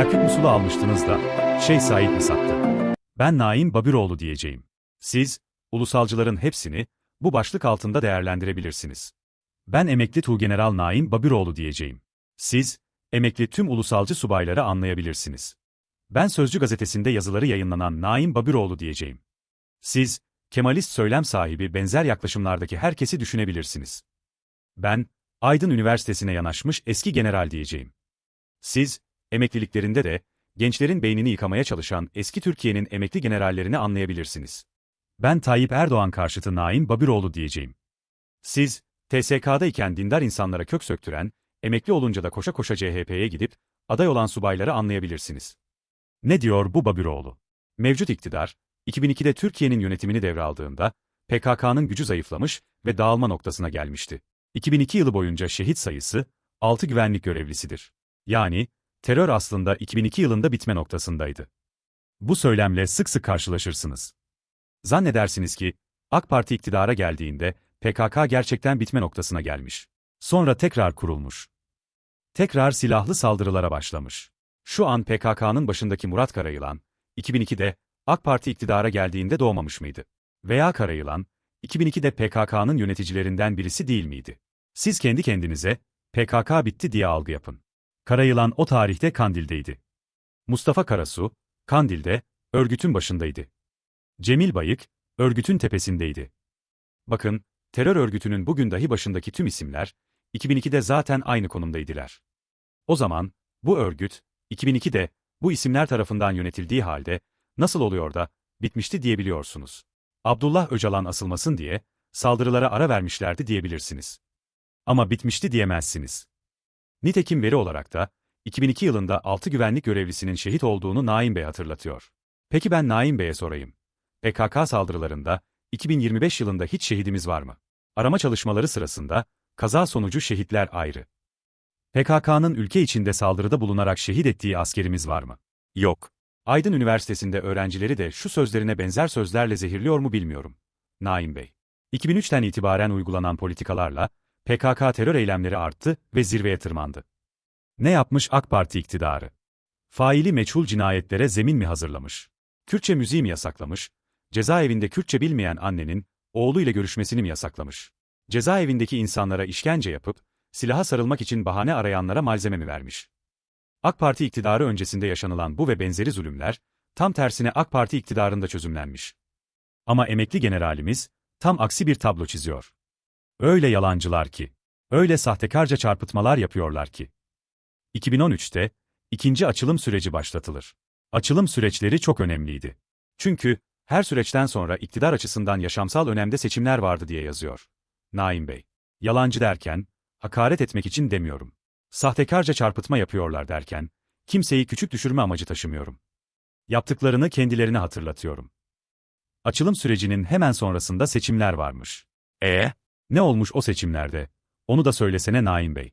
Kerkük musulu almıştınız da, şey sahip mi sattı? Ben Naim Babiroğlu diyeceğim. Siz, ulusalcıların hepsini, bu başlık altında değerlendirebilirsiniz. Ben emekli Tuğgeneral Naim Babiroğlu diyeceğim. Siz, emekli tüm ulusalcı subayları anlayabilirsiniz. Ben Sözcü gazetesinde yazıları yayınlanan Naim Babiroğlu diyeceğim. Siz, Kemalist söylem sahibi benzer yaklaşımlardaki herkesi düşünebilirsiniz. Ben, Aydın Üniversitesi'ne yanaşmış eski general diyeceğim. Siz, emekliliklerinde de, gençlerin beynini yıkamaya çalışan eski Türkiye'nin emekli generallerini anlayabilirsiniz. Ben Tayyip Erdoğan karşıtı Naim Babiroğlu diyeceğim. Siz, TSK'dayken dindar insanlara kök söktüren, emekli olunca da koşa koşa CHP'ye gidip, aday olan subayları anlayabilirsiniz. Ne diyor bu Babiroğlu? Mevcut iktidar, 2002'de Türkiye'nin yönetimini devraldığında, PKK'nın gücü zayıflamış ve dağılma noktasına gelmişti. 2002 yılı boyunca şehit sayısı, 6 güvenlik görevlisidir. Yani, terör aslında 2002 yılında bitme noktasındaydı. Bu söylemle sık sık karşılaşırsınız. Zannedersiniz ki, AK Parti iktidara geldiğinde, PKK gerçekten bitme noktasına gelmiş. Sonra tekrar kurulmuş. Tekrar silahlı saldırılara başlamış. Şu an PKK'nın başındaki Murat Karayılan, 2002'de AK Parti iktidara geldiğinde doğmamış mıydı? Veya Karayılan, 2002'de PKK'nın yöneticilerinden birisi değil miydi? Siz kendi kendinize, PKK bitti diye algı yapın. Karayılan o tarihte Kandil'deydi. Mustafa Karasu, Kandil'de, örgütün başındaydı. Cemil Bayık, örgütün tepesindeydi. Bakın, terör örgütünün bugün dahi başındaki tüm isimler, 2002'de zaten aynı konumdaydılar. O zaman, bu örgüt, 2002'de, bu isimler tarafından yönetildiği halde, nasıl oluyor da, bitmişti diyebiliyorsunuz. Abdullah Öcalan asılmasın diye, saldırılara ara vermişlerdi diyebilirsiniz. Ama bitmişti diyemezsiniz. Nitekim veri olarak da, 2002 yılında 6 güvenlik görevlisinin şehit olduğunu Naim Bey hatırlatıyor. Peki ben Naim Bey'e sorayım. PKK saldırılarında, 2025 yılında hiç şehidimiz var mı? Arama çalışmaları sırasında, kaza sonucu şehitler ayrı. PKK'nın ülke içinde saldırıda bulunarak şehit ettiği askerimiz var mı? Yok. Aydın Üniversitesi'nde öğrencileri de şu sözlerine benzer sözlerle zehirliyor mu bilmiyorum. Naim Bey. 2003'ten itibaren uygulanan politikalarla, PKK terör eylemleri arttı ve zirveye tırmandı. Ne yapmış AK Parti iktidarı? Faili meçhul cinayetlere zemin mi hazırlamış? Kürtçe müziği mi yasaklamış? Cezaevinde Kürtçe bilmeyen annenin, oğluyla görüşmesini mi yasaklamış? Cezaevindeki insanlara işkence yapıp, silaha sarılmak için bahane arayanlara malzeme mi vermiş? AK Parti iktidarı öncesinde yaşanılan bu ve benzeri zulümler, tam tersine AK Parti iktidarında çözümlenmiş. Ama emekli generalimiz, tam aksi bir tablo çiziyor. Öyle yalancılar ki, öyle sahtekarca çarpıtmalar yapıyorlar ki. 2013'te, ikinci açılım süreci başlatılır. Açılım süreçleri çok önemliydi. Çünkü, her süreçten sonra iktidar açısından yaşamsal önemde seçimler vardı diye yazıyor. Naim Bey. Yalancı derken, hakaret etmek için demiyorum. Sahtekarca çarpıtma yapıyorlar derken, kimseyi küçük düşürme amacı taşımıyorum. Yaptıklarını kendilerine hatırlatıyorum. Açılım sürecinin hemen sonrasında seçimler varmış. E ne olmuş o seçimlerde? Onu da söylesene Naim Bey.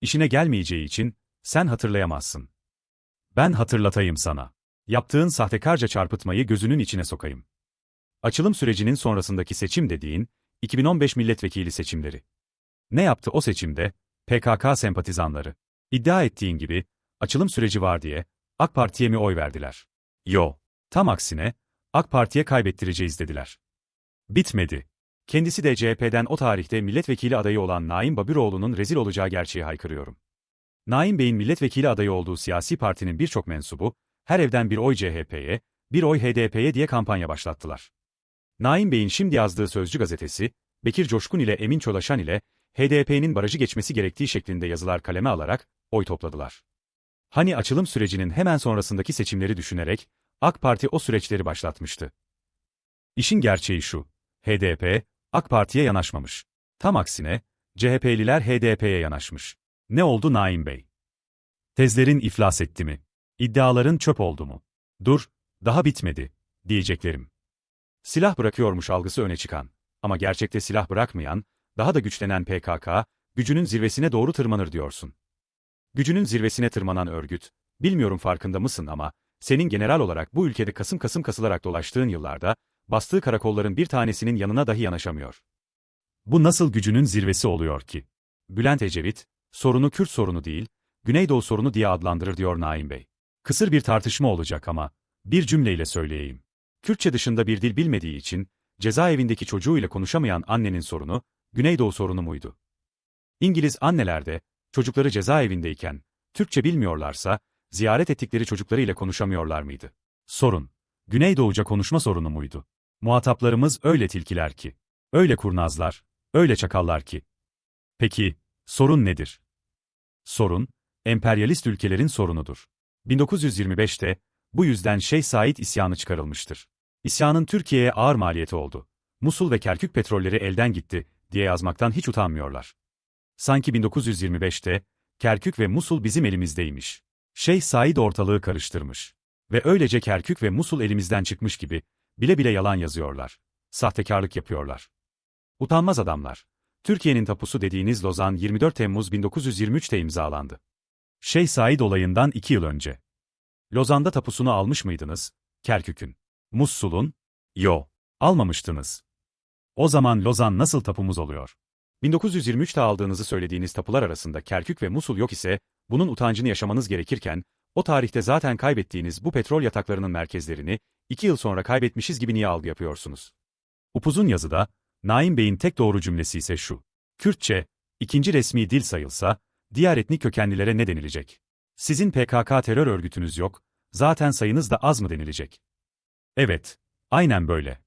İşine gelmeyeceği için, sen hatırlayamazsın. Ben hatırlatayım sana. Yaptığın sahtekarca çarpıtmayı gözünün içine sokayım. Açılım sürecinin sonrasındaki seçim dediğin, 2015 milletvekili seçimleri. Ne yaptı o seçimde? PKK sempatizanları. İddia ettiğin gibi, açılım süreci var diye, AK Parti'ye mi oy verdiler? Yo. Tam aksine, AK Parti'ye kaybettireceğiz dediler. Bitmedi. Kendisi de CHP'den o tarihte milletvekili adayı olan Naim Babiroğlu'nun rezil olacağı gerçeği haykırıyorum. Naim Bey'in milletvekili adayı olduğu siyasi partinin birçok mensubu, her evden bir oy CHP'ye, bir oy HDP'ye diye kampanya başlattılar. Naim Bey'in şimdi yazdığı Sözcü gazetesi, Bekir Coşkun ile Emin Çolaşan ile HDP'nin barajı geçmesi gerektiği şeklinde yazılar kaleme alarak oy topladılar. Hani açılım sürecinin hemen sonrasındaki seçimleri düşünerek AK Parti o süreçleri başlatmıştı. İşin gerçeği şu, HDP, AK Parti'ye yanaşmamış. Tam aksine, CHP'liler HDP'ye yanaşmış. Ne oldu Naim Bey? Tezlerin iflas etti mi? İddiaların çöp oldu mu? Dur, daha bitmedi, diyeceklerim. Silah bırakıyormuş algısı öne çıkan, ama gerçekte silah bırakmayan, daha da güçlenen PKK, gücünün zirvesine doğru tırmanır diyorsun. Gücünün zirvesine tırmanan örgüt, bilmiyorum farkında mısın ama, senin general olarak bu ülkede kasım kasım kasılarak dolaştığın yıllarda, bastığı karakolların bir tanesinin yanına dahi yanaşamıyor. Bu nasıl gücünün zirvesi oluyor ki? Bülent Ecevit, sorunu Kürt sorunu değil, Güneydoğu sorunu diye adlandırır diyor Naim Bey. Kısır bir tartışma olacak ama, bir cümleyle söyleyeyim. Kürtçe dışında bir dil bilmediği için, cezaevindeki çocuğuyla konuşamayan annenin sorunu, Güneydoğu sorunu muydu? İngiliz anneler de, çocukları cezaevindeyken, Türkçe bilmiyorlarsa, ziyaret ettikleri çocuklarıyla konuşamıyorlar mıydı? Sorun, Güneydoğuca konuşma sorunu muydu? Muhataplarımız öyle tilkiler ki, öyle kurnazlar, öyle çakallar ki. Peki, sorun nedir? Sorun, emperyalist ülkelerin sorunudur. 1925'te, bu yüzden Şeyh Said isyanı çıkarılmıştır. İsyanın Türkiye'ye ağır maliyeti oldu. Musul ve Kerkük petrolleri elden gitti, diye yazmaktan hiç utanmıyorlar. Sanki 1925'te, Kerkük ve Musul bizim elimizdeymiş. Şeyh Said ortalığı karıştırmış. Ve öylece Kerkük ve Musul elimizden çıkmış gibi, bile bile yalan yazıyorlar. Sahtekarlık yapıyorlar. Utanmaz adamlar. Türkiye'nin tapusu dediğiniz Lozan 24 Temmuz 1923'te imzalandı. Şeyh Said olayından iki yıl önce. Lozan'da tapusunu almış mıydınız? Kerkük'ün. Mussul'un? Yo. Almamıştınız. O zaman Lozan nasıl tapumuz oluyor? 1923'te aldığınızı söylediğiniz tapular arasında Kerkük ve Musul yok ise, bunun utancını yaşamanız gerekirken, o tarihte zaten kaybettiğiniz bu petrol yataklarının merkezlerini, iki yıl sonra kaybetmişiz gibi niye algı yapıyorsunuz? Upuzun yazıda, Naim Bey'in tek doğru cümlesi ise şu. Kürtçe, ikinci resmi dil sayılsa, diğer etnik kökenlilere ne denilecek? Sizin PKK terör örgütünüz yok, zaten sayınız da az mı denilecek? Evet, aynen böyle.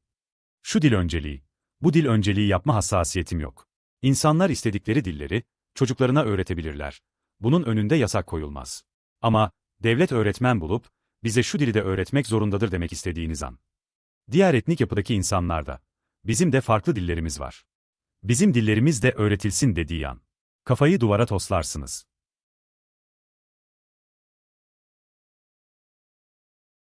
Şu dil önceliği, bu dil önceliği yapma hassasiyetim yok. İnsanlar istedikleri dilleri, çocuklarına öğretebilirler. Bunun önünde yasak koyulmaz. Ama, devlet öğretmen bulup, bize şu dili de öğretmek zorundadır demek istediğiniz an. Diğer etnik yapıdaki insanlar da, bizim de farklı dillerimiz var. Bizim dillerimiz de öğretilsin dediği an. Kafayı duvara toslarsınız.